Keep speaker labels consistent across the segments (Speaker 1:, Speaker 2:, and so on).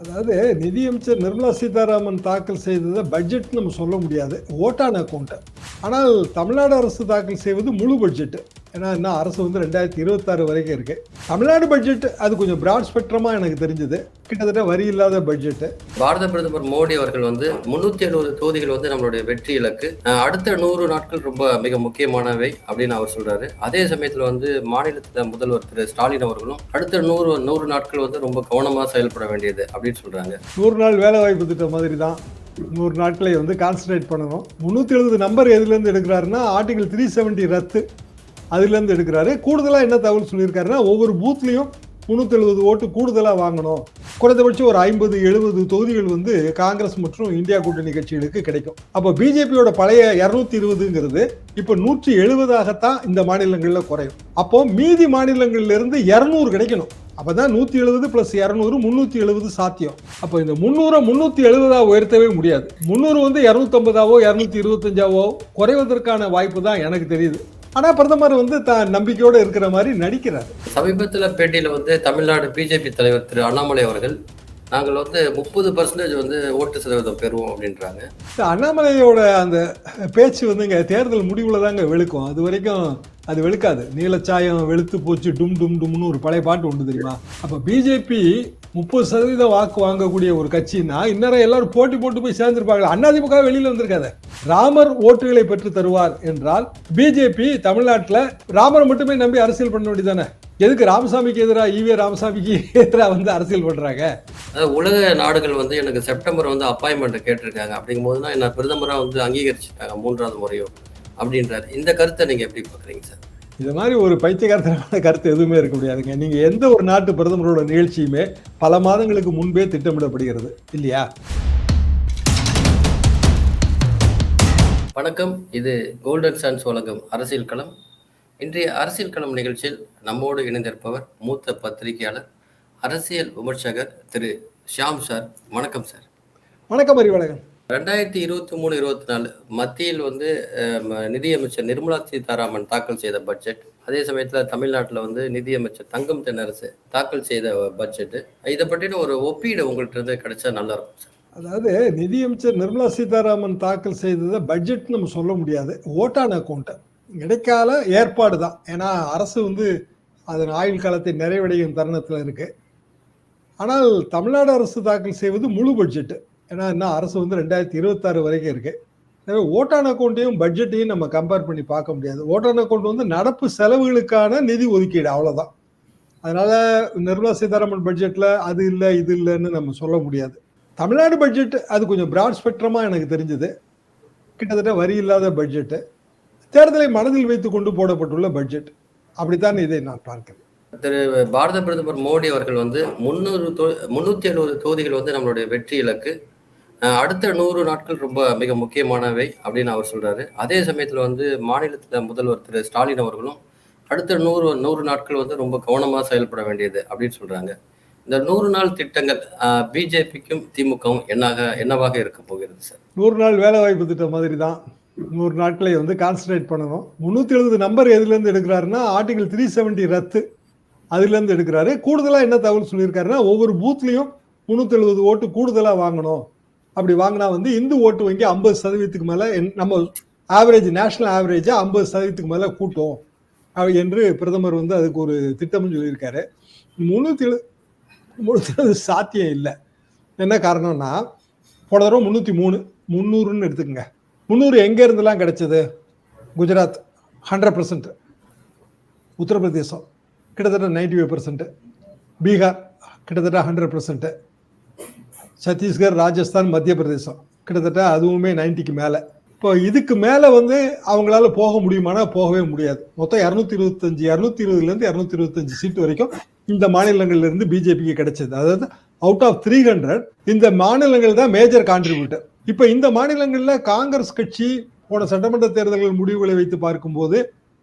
Speaker 1: அதாவது நிதியமைச்சர் நிர்மலா சீதாராமன் தாக்கல் செய்ததை பட்ஜெட் நம்ம சொல்ல முடியாது ஓட்டான அக்கௌண்ட்டு ஆனால் தமிழ்நாடு அரசு தாக்கல் செய்வது முழு பட்ஜெட்டு ஏன்னா இன்னும் அரசு வந்து ரெண்டாயிரத்தி இருபத்தாறு வரைக்கும் இருக்கு. தமிழ்நாடு பட்ஜெட் அது கொஞ்சம் பிராட் ஸ்பெக்ட்ரமாக எனக்கு தெரிஞ்சது. கிட்டத்தட்ட வரி இல்லாத பட்ஜெட்
Speaker 2: பாரத பிரதமர் மோடி அவர்கள் வந்து முன்னூத்தி எழுபது தொகுதிகள் வந்து நம்மளுடைய வெற்றி இலக்கு. அடுத்த நூறு நாட்கள் ரொம்ப மிக முக்கியமானவை அப்படின்னு அவர் சொல்றாரு. அதே சமயத்துல வந்து மாநிலத்துல முதல்வர் திரு ஸ்டாலின் அவர்களும் அடுத்த நூறு நூறு நாட்கள் வந்து ரொம்ப கவனமா செயல்பட வேண்டியது அப்படின்னு சொல்றாங்க.
Speaker 1: நூறு நாள் வேலை வாய்ப்பு திட்டம் மாதிரி தான் நூறு நாட்களை வந்து கான்சன்ட்ரேட் பண்ணணும். முந்நூற்றி எழுபது நம்பர் எதுலேருந்து எடுக்கிறாருன்னா ஆர்டிகல் த்ரீ செவன்ட்டி ரத்து. அதுலேருந்து எடுக்கிறாரு. கூடுதலாக என்ன தகவல் சொல்லியிருக்காருன்னா ஒவ்வொரு பூத்லேயும் முந்நூற்றி எழுபது ஓட்டு கூடுதலாக வாங்கணும். குறைந்தபட்சம் ஒரு ஐம்பது எழுபது தொகுதிகள் வந்து காங்கிரஸ் மற்றும் இந்தியா கூட்டணி கட்சிகளுக்கு கிடைக்கும். அப்போ பிஜேபியோட பழைய இரநூத்தி இருபதுங்கிறது இப்போ நூற்றி எழுபதாகத்தான் இந்த மாநிலங்களில் குறையும். அப்போ மீதி மாநிலங்கள்லேருந்து இரநூறு கிடைக்கணும். அப்போ தான் நூற்றி எழுபது ப்ளஸ் இரநூறு முந்நூற்றி எழுபது சாத்தியம். அப்போ இந்த முந்நூறை முந்நூற்றி எழுபதாக உயர்த்தவே முடியாது. முந்நூறு வந்து இரநூத்தம்பதாவோ இரநூத்தி இருபத்தஞ்சாவோ குறைவதற்கான வாய்ப்பு தான் எனக்கு தெரியுது. ஆனா பிரதமர் வந்து தான் நம்பிக்கையோட இருக்கிற மாதிரி நடிக்கிறார்.
Speaker 2: சமீபத்துல பேட்டியில வந்து தமிழ்நாடு பிஜேபி தலைவர் திரு அண்ணாமலை அவர்கள் நாங்கள் வந்து முப்பது பர்சன்டேஜ் வந்து ஓட்டு சதவீதம் பெறுவோம் அப்படின்றாங்க.
Speaker 1: அண்ணாமலையோட அந்த பேச்சு வந்து இங்க தேர்தல் முடிவுல தாங்க வெளுக்கும் அது வரைக்கும் அது வெளுக்காது. நீலச்சாயம் வெளுத்து போச்சு டும் டும் டும்னு ஒரு பழைய பாட்டு உண்டு தெரியுமா? அப்போ பிஜேபி முப்பது சதவீதம் வாக்கு வாங்கக்கூடிய ஒரு கட்சின்னா இன்னரை எல்லாரும் போட்டி போட்டு போய் சேர்ந்திருப்பாங்க அதிமுக வெளியில் வந்திருக்காத. ராமர் ஓட்டுகளை பெற்று தருவார் என்றால் பிஜேபி தமிழ்நாட்டில் ராமரை மட்டுமே நம்பி அரசியல் பண்ண வேண்டியதானே எதுக்கு ராமசாமிக்கு எதிராக ஈவே ராமசாமிக்கு எதிராக வந்து அரசியல் பண்றாங்க?
Speaker 2: உலக நாடுகள் வந்து எனக்கு செப்டம்பர் வந்து அப்பாயின்மெண்ட் கேட்டிருக்காங்க. அப்படிங்கும் போதுனா என்ன பிரதமராக வந்து அங்கீகரிச்சிருக்காங்க மூன்றாவது முறையோ அப்படின்றாரு. இந்த கருத்தை நீங்க எப்படி பாக்குறீங்க சார்?
Speaker 1: இது மாதிரி ஒரு பைத்தியகாரத்தனமான கருத்து எதுவுமே இருக்க முடியாதுங்க. நீங்க எந்த ஒரு நாட்டு பிரதமரோட நிகழ்ச்சியுமே பல மாதங்களுக்கு முன்பே திட்டமிடப்படுகிறது. இல்லையா?
Speaker 2: வணக்கம். இது கோல்டன் சான்ஸ் வழங்கும் அரசியல் களம். இன்றைய அரசியல் களம் நிகழ்ச்சியில் நம்மோடு இணைந்திருப்பவர் மூத்த பத்திரிகையாளர் அரசியல் விமர்சகர் திரு ஷியாம் சார். வணக்கம் சார்.
Speaker 1: வணக்கம் அறிவழகன்.
Speaker 2: ரெண்டாயிரத்தி இருபத்தி மூணு இருபத்தி நாலு மத்தியில் வந்து நிதியமைச்சர் நிர்மலா சீதாராமன் தாக்கல் செய்த பட்ஜெட். அதே சமயத்தில் தமிழ்நாட்டில் வந்து நிதியமைச்சர் தங்கம் தென்னரசு தாக்கல் செய்த பட்ஜெட்டு. இதை பற்றின ஒரு ஒப்பீடு உங்கள்கிட்ட இருந்து கிடைச்சா நல்லா இருக்கும் சார்.
Speaker 1: அதாவது நிதியமைச்சர் நிர்மலா சீதாராமன் தாக்கல் செய்ததை பட்ஜெட் நம்ம சொல்ல முடியாது. ஓட்டான அக்கௌண்ட்டை இடைக்கால ஏற்பாடு தான். ஏன்னா அரசு வந்து அதன் ஆயுள் காலத்தை நிறைவடையும் தருணத்தில் இருக்குது ஆனால் தமிழ்நாடு அரசு தாக்கல் செய்வது முழு பட்ஜெட்டு. ஏன்னா இன்னும் அரசு வந்து ரெண்டாயிரத்தி இருபத்தாறு வரைக்கும் இருக்கு. எனவே ஓட்டான் அக்கௌண்ட்டையும் பட்ஜெட்டையும் நம்ம கம்பேர் பண்ணி பார்க்க முடியாது. ஓட்டான் அக்கௌண்ட் வந்து நடப்பு செலவுகளுக்கான நிதி ஒதுக்கீடு அவ்வளோதான் அதனால நிர்மலா சீதாராமன் பட்ஜெட்டில் அது இல்லை இது இல்லைன்னு நம்ம சொல்ல முடியாது. தமிழ்நாடு பட்ஜெட் அது கொஞ்சம் பிராட் ஸ்பெக்ட்ரமாக எனக்கு தெரிஞ்சது. கிட்டத்தட்ட வரி இல்லாத பட்ஜெட்டு தேர்தலை மனதில் வைத்து கொண்டு போடப்பட்டுள்ள பட்ஜெட் அப்படித்தான் இதை நான் பார்க்கிறேன்.
Speaker 2: திரு பாரத பிரதமர் மோடி அவர்கள் வந்து முந்நூறு முன்னூத்தி எழுபது தொகுதிகள் வந்து நம்மளுடைய வெற்றி இலக்கு. அடுத்த நூறு நாட்கள் ரொம்ப மிக முக்கியமானவை அப்படின்னு அவர் சொல்றாரு. அதே சமயத்துல வந்து மாநிலத்துல முதல்வர் திரு ஸ்டாலின் அவர்களும் அடுத்த நூறு நூறு நாட்கள் வந்து ரொம்ப கவனமா செயல்பட வேண்டியது அப்படின்னு சொல்றாங்க. இந்த நூறு நாள் திட்டங்கள் பிஜேபிக்கும் திமுகவும் என்னாக என்னவாக இருக்க போகிறது சார்?
Speaker 1: நூறு நாள் வேலை வாய்ப்பு திட்டம் மாதிரி தான் நூறு நாட்களை வந்து கான்சன்ட்ரேட் பண்ணணும். முந்நூற்றி எழுபது நம்பர் எதுலேருந்து எடுக்கிறாருன்னா ஆர்டிகல் த்ரீ செவன்ட்டி ரத்து அதுலேருந்து எடுக்கிறாரு. கூடுதலாக என்ன தகவல் சொல்லியிருக்காருன்னா ஒவ்வொரு பூத்லேயும் முந்நூற்றி எழுபது ஓட்டு கூடுதலாக வாங்கணும். அப்படி வாங்கினா வந்து இந்து ஓட்டு வங்கி ஐம்பது சதவீதத்துக்கு மேலே நம்ம ஆவரேஜ் நேஷனல் ஆவரேஜாக ஐம்பது சதவீதத்துக்கு மேலே கூட்டும். அப்படி என்று பிரதமர் வந்து அதுக்கு ஒரு திட்டம்னு சொல்லியிருக்காரு. முந்நூற்றி எழு முந்நூற்றி சாத்தியம் இல்லை. என்ன காரணம்னா போன தடவை முந்நூற்றி மூணு முந்நூறுன்னு எடுத்துக்கங்க. முந்நூறு எங்கே இருந்தெல்லாம் கிடைச்சது? குஜராத் ஹண்ட்ரட் பர்சன்ட் உத்தரப்பிரதேசம் கிட்டத்தட்ட நைன்டி ஃபைவ் பர்சன்ட் பீகார் கிட்டத்தட்ட ஹண்ட்ரட் பர்சன்ட்டு சத்தீஸ்கர் ராஜஸ்தான் மத்திய பிரதேசம் கிட்டத்தட்ட அதுவுமே நைன்ட்டிக்கு மேலே. இப்போ இதுக்கு மேலே வந்து அவங்களால போக முடியுமானா போகவே முடியாது. மொத்தம் இரநூத்தி இருபத்தஞ்சு இரநூத்தி இருபதுலேருந்து இரநூத்தி இருபத்தஞ்சு சீட்டு வரைக்கும் இந்த மாநிலங்கள்லேருந்து பிஜேபிக்கு கிடைச்சது. அதாவது அவுட் ஆஃப் த்ரீ ஹண்ட்ரட் இந்த மாநிலங்கள் தான் மேஜர் கான்ட்ரிபியூட்டர் இப்போ இந்த மாநிலங்களில் காங்கிரஸ் கட்சி போன சட்டமன்ற தேர்தல்கள் முடிவுகளை வைத்து பார்க்கும்போது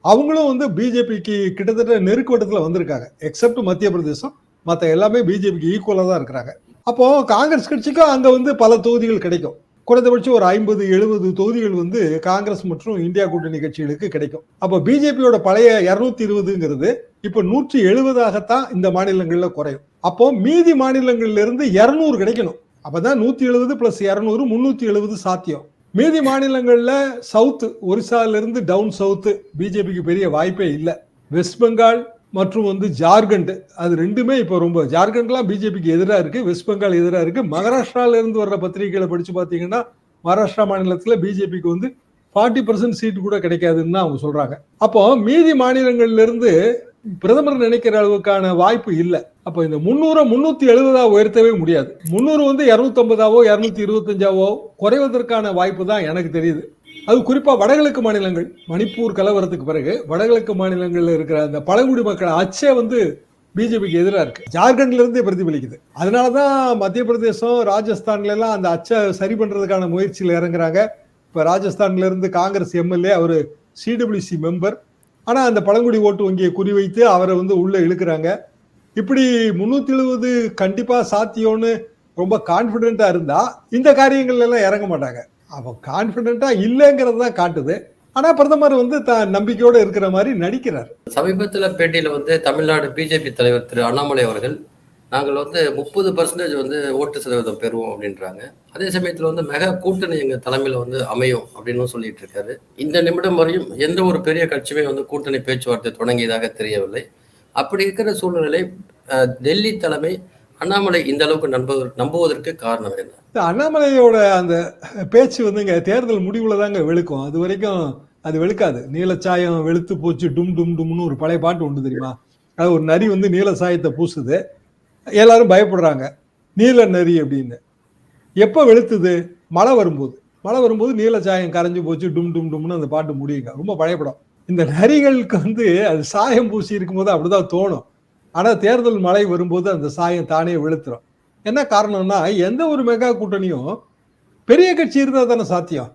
Speaker 1: அவங்களும் வந்து பிஜேபிக்கு கிட்டத்தட்ட நெருக்கவட்டத்தில் வந்திருக்காங்க. எக்ஸப்ட் மத்திய பிரதேசம் மற்ற எல்லாமே பிஜேபிக்கு ஈக்குவலாக தான் இருக்கிறாங்க. அப்போ காங்கிரஸ் கட்சிக்கும் அங்கே வந்து பல தொகுதிகள் கிடைக்கும். குறைந்தபட்சம் ஒரு ஐம்பது எழுபது தொகுதிகள் வந்து காங்கிரஸ் மற்றும் இந்தியா கூட்டணி கட்சிகளுக்கு கிடைக்கும். அப்போ பிஜேபியோட பழைய இரநூத்தி இருபதுங்கிறது இப்போ நூற்றி எழுபதாகத்தான் இந்த மாநிலங்களில் குறையும். அப்போ மீதி மாநிலங்கள்ல இருந்து இரநூறு கிடைக்கணும். அப்பதான் நூத்தி எழுபது பிளஸ் இரநூறு முன்னூத்தி எழுபது சாத்தியம். மீதி மாநிலங்கள்ல சவுத்து ஒரிசால இருந்து டவுன் சவுத்து பிஜேபிக்கு பெரிய வாய்ப்பே இல்லை. வெஸ்ட் பெங்கால் மற்றும் வந்து ஜார்க்கண்ட் அது ரெண்டுமே இப்போ ரொம்ப ஜார்க்கண்ட்லாம் பிஜேபிக்கு எதிராக இருக்குது வெஸ்ட் பெங்கால் எதிராக இருக்குது மகாராஷ்டிராவிலேருந்து வர்ற பத்திரிகைகளை படித்து பார்த்தீங்கன்னா மகாராஷ்டிரா மாநிலத்தில் பிஜேபிக்கு வந்து ஃபார்ட்டி பர்சன்ட் சீட்டு கூட கிடைக்காதுன்னு தான் அவங்க சொல்கிறாங்க அப்போ மீதி மாநிலங்கள்லேருந்து பிரதமர் நினைக்கிற அளவுக்கான வாய்ப்பு இல்லை. அப்போ இந்த முந்நூறு முந்நூற்றி எழுபதா உயர்த்தவே முடியாது. முந்நூறு வந்து இரநூத்தம்பதாவோ இரநூத்தி இருபத்தஞ்சாவோ குறைவதற்கான வாய்ப்பு தான் எனக்கு தெரியுது. அது குறிப்பாக வடகிழக்கு மாநிலங்கள் மணிப்பூர் கலவரத்துக்கு பிறகு வடகிழக்கு மாநிலங்களில் இருக்கிற அந்த பழங்குடி மக்கள் அச்சே வந்து பிஜேபிக்கு எதிராக இருக்கு. ஜார்க்கண்ட்ல இருந்தே பிரதிபலிக்குது. அதனாலதான் மத்திய பிரதேசம் ராஜஸ்தான்ல எல்லாம் அந்த அச்சை சரி பண்றதுக்கான முயற்சியில் இறங்குறாங்க. இப்போ ராஜஸ்தான்ல இருந்து காங்கிரஸ் எம்எல்ஏ அவர் சிடபிள்யூசி மெம்பர் ஆனால் அந்த பழங்குடி ஓட்டு வங்கியை குறிவைத்து அவரை வந்து உள்ளே இழுக்கிறாங்க. இப்படி முந்நூற்றி எழுபது கண்டிப்பாக சாத்தியம்னு ரொம்ப கான்ஃபிடென்ட்டாக இருந்தால் இந்த காரியங்கள் எல்லாம் இறங்க மாட்டாங்க. அவன் கான்ஃபிடென்ட்டாக இல்லைங்கிறது தான் காட்டுது. ஆனா பிரதமர் வந்து தான் நம்பிக்கையோட இருக்கிற மாதிரி நடிக்கிறார்.
Speaker 2: சமீபத்துல பேட்டியில வந்து தமிழ்நாடு பிஜேபி தலைவர் திரு அண்ணாமலை அவர்கள் நாங்கள் வந்து முப்பது பர்சன்டேஜ் வந்து ஓட்டு சதவீதம் பெறுவோம் அப்படின்றாங்க. அதே சமயத்தில் வந்து மெகா கூட்டணி எங்கள் தலைமையில் வந்து அமையும் அப்படின்னு சொல்லிட்டு இருக்காரு. இந்த நிமிடம் வரையும் எந்த ஒரு பெரிய கட்சியுமே வந்து கூட்டணி பேச்சுவார்த்தை தொடங்கியதாக தெரியவில்லை. அப்படி இருக்கிற சூழ்நிலை டெல்லி தலைமை அண்ணாமலை இந்த அளவுக்கு நம்புவதற்கு நம்புவதற்கு காரணம் என்ன?
Speaker 1: அண்ணாமலையோட அந்த பேச்சு வந்துங்க தேர்தல் முடிவுல தாங்க வெளுக்கும். அது வரைக்கும் அது வெளுக்காது. நீலச்சாயம் வெளுத்து போச்சு டும் டும் டும்னு ஒரு பழைய பாட்டு உண்டு தெரியுமா? அது ஒரு நரி வந்து நீல சாயத்தை பூசுது. எல்லாரும் பயப்படுறாங்க. நீல நரி அப்படின்னு. எப்போ வெளுத்துது? மழை வரும்போது. மழை வரும்போது நீல சாயம் கரைஞ்சு போச்சு டும் டும் டும்னு அந்த பாட்டு முடியுங்க. ரொம்ப பழைய படம். இந்த நரிகளுக்கு வந்து அது சாயம் பூசி இருக்கும்போது அப்படிதான் தோணும். ஆனால் தேர்தல் மழை வரும்போது அந்த சாயம் தானே வெளுத்துரும் என்ன காரணம்னா எந்த ஒரு மெகா கூட்டணியும் பெரிய கட்சி இருந்தால் தானே சாத்தியம்.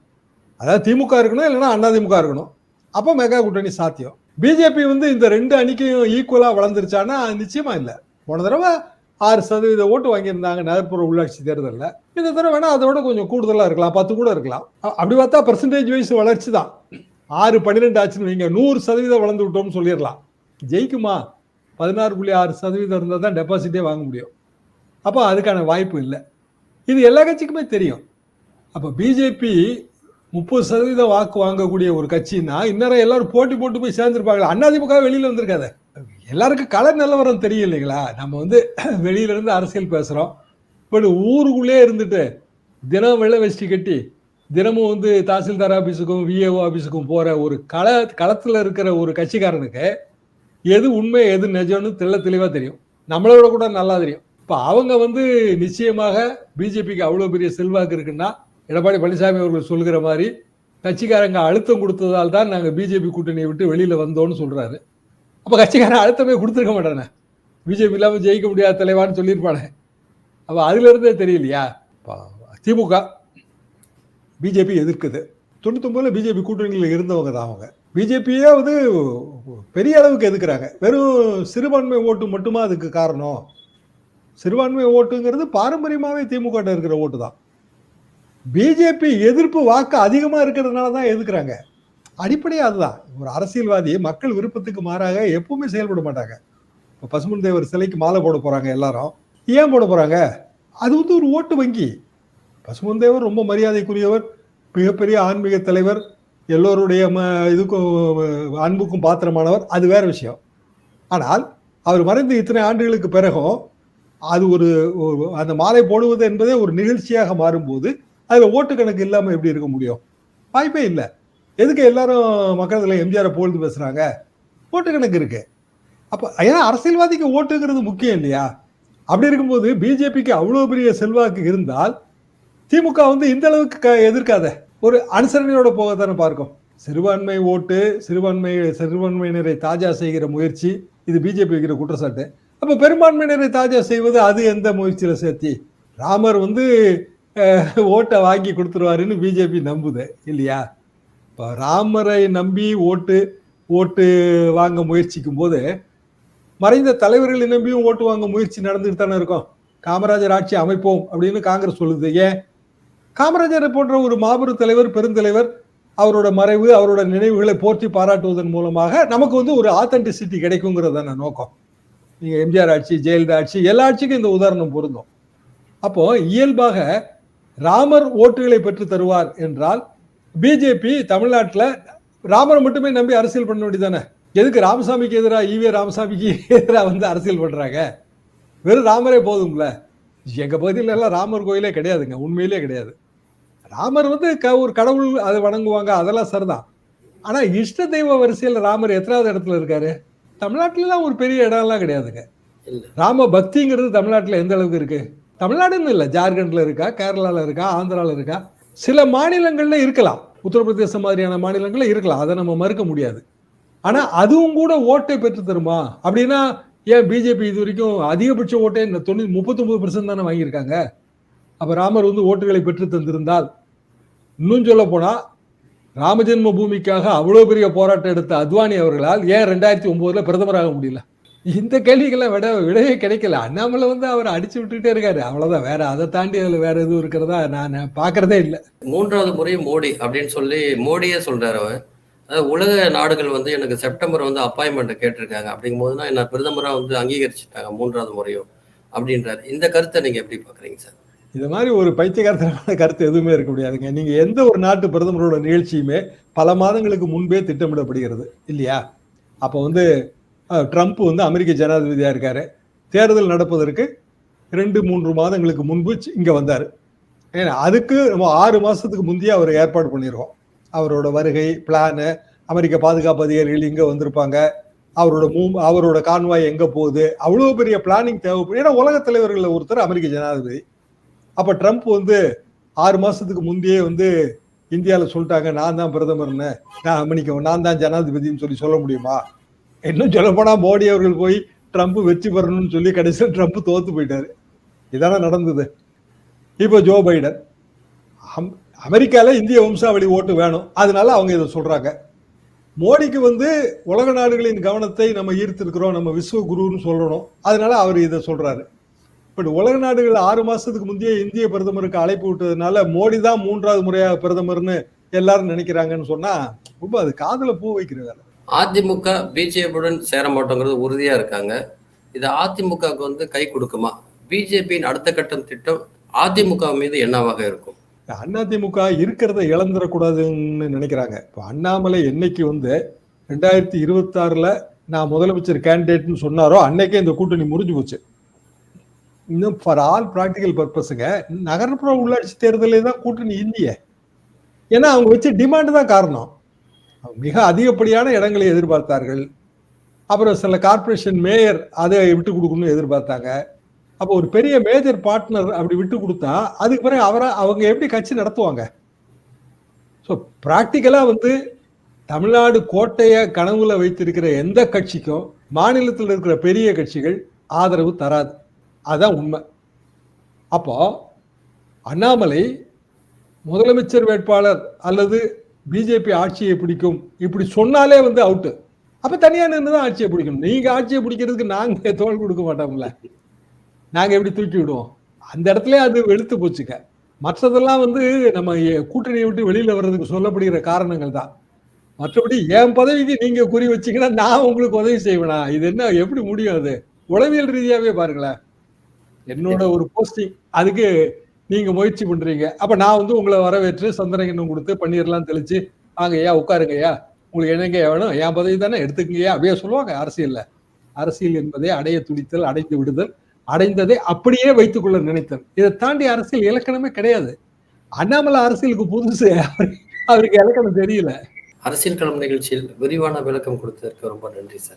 Speaker 1: அதாவது திமுக இருக்கணும் இல்லைன்னா அண்ணா இருக்கணும். அப்போ மெகா கூட்டணி சாத்தியம். பிஜேபி வந்து இந்த ரெண்டு அணிக்கையும் ஈக்குவலாக வளர்ந்துருச்சானா நிச்சயமா இல்லை. போன தடவை ஆறு சதவீத ஓட்டு வாங்கியிருந்தாங்க நகர்ப்புற உள்ளாட்சி தேர்தலில். இந்த தடவை வேணால் அதோட கொஞ்சம் கூடுதலாக இருக்கலாம் பத்து கூட இருக்கலாம். அப்படி பார்த்தா பர்சன்டேஜ் வைஸ் வளர்ச்சி தான். ஆறு பன்னிரெண்டு ஆச்சுன்னு வைங்க நூறு சதவீதம் வளர்ந்து விட்டோம்னு சொல்லிடலாம். ஜெயிக்குமா? பதினாறு புள்ளி ஆறு சதவீதம் இருந்தால் தான் டெபாசிட்டே வாங்க முடியும். அப்போ அதுக்கான வாய்ப்பு இல்லை. இது எல்லா கட்சிக்குமே தெரியும். அப்போ பிஜேபி முப்பது சதவீதம் வாக்கு வாங்கக்கூடிய ஒரு கட்சின்னா இன்னும் எல்லாரும் போட்டி போட்டு போய் சேர்ந்துருப்பாங்களா. அதிமுக வெளியில் வந்திருக்காத. எல்லாருக்கும் கள நிலவரம் தெரியும் இல்லைங்களா? நம்ம வந்து வெளியிலேருந்து அரசியல் பேசுகிறோம் பட் ஊருக்குள்ளே இருந்துட்டு தினம் வெள்ளை வச்சு கட்டி தினமும் வந்து தாசில்தார் ஆபீஸுக்கும் விஏஓ ஆஃபீஸுக்கும் போகிற ஒரு கள களத்தில் இருக்கிற ஒரு கட்சிக்காரனுக்கு எது உண்மை எது நிஜம்னு தெள்ள தெளிவாக தெரியும். நம்மளோட கூட நல்லா தெரியும். இப்போ அவங்க வந்து நிச்சயமாக பிஜேபிக்கு அவ்வளோ பெரிய செல்வாக்கு இருக்குன்னா எடப்பாடி பழனிசாமி அவர்கள் சொல்கிற மாதிரி கட்சிக்காரங்க அழுத்தம் கொடுத்ததால் தான் நாங்கள் பிஜேபி கூட்டணியை விட்டு வெளியில் வந்தோம்னு சொல்கிறாரு அப்போ கட்சிக்காரன் அழுத்தமே கொடுத்துருக்க மாட்டானே. பிஜேபி இல்லாமல் ஜெயிக்க முடியாத தலைவான்னு சொல்லியிருப்பானே. அப்போ அதுலேருந்தே தெரியலையா? திமுக பிஜேபி எதிர்க்குது. தொண்ணூத்தொம்பதில் பிஜேபி கூட்டணியில் இருந்தவங்க தான் அவங்க. பிஜேபியே வந்து பெரிய அளவுக்கு எதுக்குறாங்க? வெறும் சிறுபான்மை ஓட்டு மட்டுமா அதுக்கு காரணம்? சிறுபான்மை ஓட்டுங்கிறது பாரம்பரியமாகவே திமுக இருக்கிற ஓட்டு தான். பிஜேபி எதிர்ப்பு வாக்கு அதிகமாக இருக்கிறதுனால தான் எதுக்குறாங்க? அடிப்படையாக அதுதான். ஒரு அரசியல்வாதி மக்கள் விருப்பத்துக்கு மாறாக எப்பவுமே செயல்பட மாட்டாங்க. இப்போ பசுமன் தேவர் சிலைக்கு மாலை போட போகிறாங்க எல்லாரும். ஏன் போட போகிறாங்க அது வந்து ஒரு ஓட்டு வங்கி. பசுமன் தேவர் ரொம்ப மரியாதைக்குரியவர் மிகப்பெரிய ஆன்மீக தலைவர் எல்லோருடைய ம இதுக்கும் அன்புக்கும் பாத்திரமானவர். அது வேற விஷயம். ஆனால் அவர் மறைந்து இத்தனை ஆண்டுகளுக்கு பிறகும் அது ஒரு அந்த மாலை போடுவது என்பதே ஒரு நிகழ்ச்சியாக மாறும்போது அதில் ஓட்டு கணக்கு இல்லாமல் எப்படி இருக்க முடியும்? வாய்ப்பே இல்லை. எதுக்கு எல்லாரும் மக்களத்தில் எம்ஜிஆரை புகழ்ந்து பேசுகிறாங்க ஓட்டு கணக்கு இருக்கு. அப்போ ஏன்னா அரசியல்வாதிக்கு ஓட்டுங்கிறது முக்கியம் இல்லையா? அப்படி இருக்கும்போது பிஜேபிக்கு அவ்வளோ பெரிய செல்வாக்கு இருந்தால் திமுக வந்து இந்த அளவுக்கு க- எதிர்க்காத. ஒரு அனுசரணையோட போகத்தானே பார்க்கும். சிறுபான்மை ஓட்டு சிறுபான்மை சிறுபான்மையினரை தாஜா செய்கிற முயற்சி இது பிஜேபி வைக்கிற குற்றச்சாட்டு. அப்ப பெரும்பான்மையினரை தாஜா செய்வது அது எந்த முயற்சியில சேர்த்தி? ராமர் வந்து ஓட்டை வாங்கி கொடுத்துருவாருன்னு பிஜேபி நம்புது இல்லையா? இப்போ ராமரை நம்பி ஓட்டு ஓட்டு வாங்க முயற்சிக்கும் போது மறைந்த தலைவர்களை நம்பியும் ஓட்டு வாங்க முயற்சி நடந்துட்டு தானே இருக்கும். காமராஜர் ஆட்சி அமைப்போம் அப்படின்னு காங்கிரஸ் சொல்லுது. ஏன்? காமராஜரை போன்ற ஒரு மாபெரும் தலைவர் பெருந்தலைவர் அவரோட மறைவு அவரோட நினைவுகளை போற்றி பாராட்டுவதன் மூலமாக நமக்கு வந்து ஒரு ஆத்தென்டிசிட்டி கிடைக்குங்கிறது தானே நோக்கம். நீங்கள் எம்ஜிஆர் ஆட்சி ஜெயலலிதா ஆட்சி எல்லா ஆட்சிக்கும் இந்த உதாரணம் பொருந்தும். அப்போ இயல்பாக ராமர் ஓட்டுகளை பெற்று தருவார் என்றால் பிஜேபி தமிழ்நாட்டில் ராமரை மட்டுமே நம்பி அரசியல் பண்ண வேண்டியதானே எதுக்கு ராமசாமிக்கு எதிராக ஈவே ராமசாமிக்கு எதிராக வந்து அரசியல் பண்ணுறாங்க வெறும் ராமரே போதும்ல. எங்கள் பகுதியில எல்லாம் ராமர் கோயிலே கிடையாதுங்க உண்மையிலே கிடையாது. ராமர் வந்து க- ஒரு கடவுள் அதை வணங்குவாங்க அதெல்லாம் சரிதான். ஆனா இஷ்ட தெய்வ வரிசையில் ராமர் எத்தனாவது இடத்துல இருக்காரு? தமிழ்நாட்டுலலாம் ஒரு பெரிய இடம்லாம் கிடையாதுங்க. ராம பக்திங்கிறது தமிழ்நாட்டில் எந்த அளவுக்கு இருக்கு? தமிழ்நாடுன்னு இல்லை ஜார்க்கண்ட்ல இருக்கா கேரளால இருக்கா ஆந்திரால இருக்கா? சில மாநிலங்கள்ல இருக்கலாம். உத்தரப்பிரதேசம் மாதிரியான மாநிலங்கள்ல இருக்கலாம். அதை நம்ம மறுக்க முடியாது. ஆனா அதுவும் கூட ஓட்டை பெற்று தருமா? அப்படின்னா ஏன் பிஜேபி இது வரைக்கும் அதிகபட்ச ஓட்டை தொண்ணூத்தி முப்பத்தொன்பது பெர்சன்ட் தானே வாங்கியிருக்காங்க? அப்ப ராமர் வந்து ஓட்டுகளை பெற்று தந்திருந்தால் இன்னும் சொல்ல போனால் ராமஜென்ம பூமிக்காக அவ்வளோ பெரிய போராட்டம் எடுத்த அத்வானி அவர்களால் ஏன் ரெண்டாயிரத்தி ஒம்போதில் பிரதமராக முடியல? இந்த கேள்விக்கெல்லாம் விட விடவே கிடைக்கல. அண்ணாமலை வந்து அவர் அடிச்சு விட்டுட்டே இருக்காரு. அவ்வளோதான் வேற அதை தாண்டி அதில் வேற எதுவும் இருக்கிறதா நான் பார்க்கறதே இல்லை.
Speaker 2: மூன்றாவது முறை மோடி அப்படின்னு சொல்லி மோடியே சொல்றாரு அவர். அதாவது உலக நாடுகள் வந்து எனக்கு செப்டம்பர் வந்து அப்பாயின்மெண்ட் கேட்டிருக்காங்க. அப்படிங்கும் போதுனா என்ன பிரதமராக வந்து அங்கீகரிச்சுட்டாங்க மூன்றாவது முறையும் அப்படின்றாரு. இந்த கருத்தை நீங்கள் எப்படி பார்க்குறீங்க சார்?
Speaker 1: இது மாதிரி ஒரு பைத்தியகாரத்தனமான கருத்து எதுவுமே இருக்க முடியாதுங்க. நீங்க எந்த ஒரு நாட்டு பிரதமரோட நிகழ்ச்சியுமே பல மாதங்களுக்கு முன்பே திட்டமிடப்படுகிறது இல்லையா? அப்போ வந்து ட்ரம்ப் வந்து அமெரிக்க ஜனாதிபதியா இருக்காரு. தேர்தல் நடப்பதற்கு ரெண்டு மூன்று மாதங்களுக்கு முன்பு இங்கே இங்க ஏன்னா அதுக்கு நம்ம ஆறு மாசத்துக்கு முந்தைய அவர் ஏற்பாடு பண்ணியிருக்கோம் அவரோட வருகை பிளானு அமெரிக்க பாதுகாப்பு அதிகாரிகள் இங்க வந்திருப்பாங்க. அவரோட மூ அவரோட கான்வாய் எங்க போகுது? அவ்வளோ பெரிய பிளானிங் தேவைப்படும். ஏன்னா உலக தலைவர்களில் ஒருத்தர் அமெரிக்க ஜனாதிபதி. அப்ப ட்ரம்ப் வந்து ஆறு மாசத்துக்கு முந்தையே வந்து இந்தியாவில் சொல்லிட்டாங்க நான் தான் பிரதமர்னு. நான் மன்னிக்கவும் நான் தான் ஜனாதிபதினு சொல்லி சொல்ல முடியுமா? இன்னும் சொல்ல மோடி அவர்கள் போய் ட்ரம்ப் வெற்றி பெறணும்னு சொல்லி கடைசியில் ட்ரம்ப் தோத்து போயிட்டாரு. இதெல்லாம் நடந்தது. இப்போ ஜோ பைடன் அம்- அமெரிக்காவில் இந்திய வம்சாவளி ஓட்டு வேணும். அதனால அவங்க இதை சொல்கிறாங்க மோடிக்கு வந்து உலக நாடுகளின் கவனத்தை நம்ம ஈர்த்திருக்கிறோம் நம்ம விஸ்வ குருன்னு சொல்லணும். அதனால அவர் இதை சொல்கிறாரு பட் உலக நாடுகள் ஆறு மாசத்துக்கு முந்தைய இந்திய பிரதமருக்கு அழைப்பு விட்டதுனால மோடி தான் மூன்றாவது முறையாக பிரதமர்னு எல்லாரும் நினைக்கிறாங்கன்னு சொன்னா ரொம்ப அது காதுல பூ வைக்கிற வேலை.
Speaker 2: அதிமுக பிஜேபியுடன் சேர மாட்டோங்கிறது உறுதியா இருக்காங்க. இது அதிமுகவுக்கு வந்து கை கொடுக்குமா? பிஜேபியின் அடுத்த கட்டம் திட்டம் அதிமுக மீது என்னவாக இருக்கும்?
Speaker 1: அதிமுக இருக்கிறத இழந்துடக்கூடாதுன்னு நினைக்கிறாங்க. இப்போ அண்ணாமலை என்னைக்கு வந்து ரெண்டாயிரத்தி இருபத்தாறுல நான் முதலமைச்சர் கேண்டிடேட்னு சொன்னாரோ அன்னைக்கே இந்த கூட்டணி முறிஞ்சு போச்சு. இன்னும் ஃபார் ஆல் ப்ராக்டிக்கல் பர்பஸுங்க நகர்ப்புற உள்ளாட்சி தேர்தலே தான் கூட்டணி இந்திய ஏன்னா அவங்க வச்ச டிமாண்டு தான் காரணம். மிக அதிகப்படியான இடங்களை எதிர்பார்த்தார்கள். அப்புறம் சில கார்ப்பரேஷன் மேயர் அதை விட்டு கொடுக்கணும்னு எதிர்பார்த்தாங்க. அப்போ ஒரு பெரிய மேஜர் பார்ட்னர் அப்படி விட்டு கொடுத்தா அதுக்கு பிறகு அவரை அவங்க எப்படி கட்சி நடத்துவாங்க? ஸோ ப்ராக்டிக்கலாக வந்து தமிழ்நாடு கோட்டையை கனவுல வைத்திருக்கிற எந்த கட்சிக்கும் மாநிலத்தில் இருக்கிற பெரிய கட்சிகள் ஆதரவு தராது. அதுதான் உண்மை. அப்போ அண்ணாமலை முதலமைச்சர் வேட்பாளர் அல்லது பிஜேபி ஆட்சியை பிடிக்கும். இப்படி சொன்னாலே வந்து அவுட்டு அப்போ தனியாக நின்று தான் ஆட்சியை பிடிக்கணும். நீங்கள் ஆட்சியை பிடிக்கிறதுக்கு நாங்கள் தோல் கொடுக்க மாட்டோம்ல. நாங்கள் எப்படி தூக்கி விடுவோம்? அந்த இடத்துல அது வெளுத்து போச்சுக்க மற்றதெல்லாம் வந்து நம்ம கூட்டணியை விட்டு வெளியில் வர்றதுக்கு சொல்லப்படுகிற காரணங்கள் தான். மற்றபடி என் பதவிக்கு நீங்கள் குறி வச்சீங்கன்னா நான் உங்களுக்கு உதவி செய்வேனா? இது என்ன எப்படி முடியும் அது? உளவியல் ரீதியாகவே பாருங்களேன். என்னோட ஒரு போஸ்டிங் அதுக்கு நீங்க முயற்சி பண்றீங்க. அப்ப நான் வந்து உங்களை வரவேற்று சந்திரகிண்ணம் கொடுத்து பன்னீர்லாம் தெளிச்சு வாங்க ஐயா உட்காருங்க ஐயா உங்களுக்கு என்னங்க வேணும்? என் பதவி தானே? எடுத்துக்கங்கய்யா. அப்படியே சொல்லுவாங்க அரசியல்ல. அரசியல் என்பதை அடைய துடித்தல் அடைந்து விடுதல் அடைந்ததை அப்படியே வைத்துக் கொள்ள நினைத்தல். இதை தாண்டி அரசியல் இலக்கணமே கிடையாது. அண்ணாமலை அரசியலுக்கு புதுசு. அவருக்கு- அவருக்கு இலக்கணம் தெரியல.
Speaker 2: அரசியல் களம் நிகழ்ச்சியில் விரிவான விளக்கம் கொடுத்ததற்கு ரொம்ப நன்றி சார்.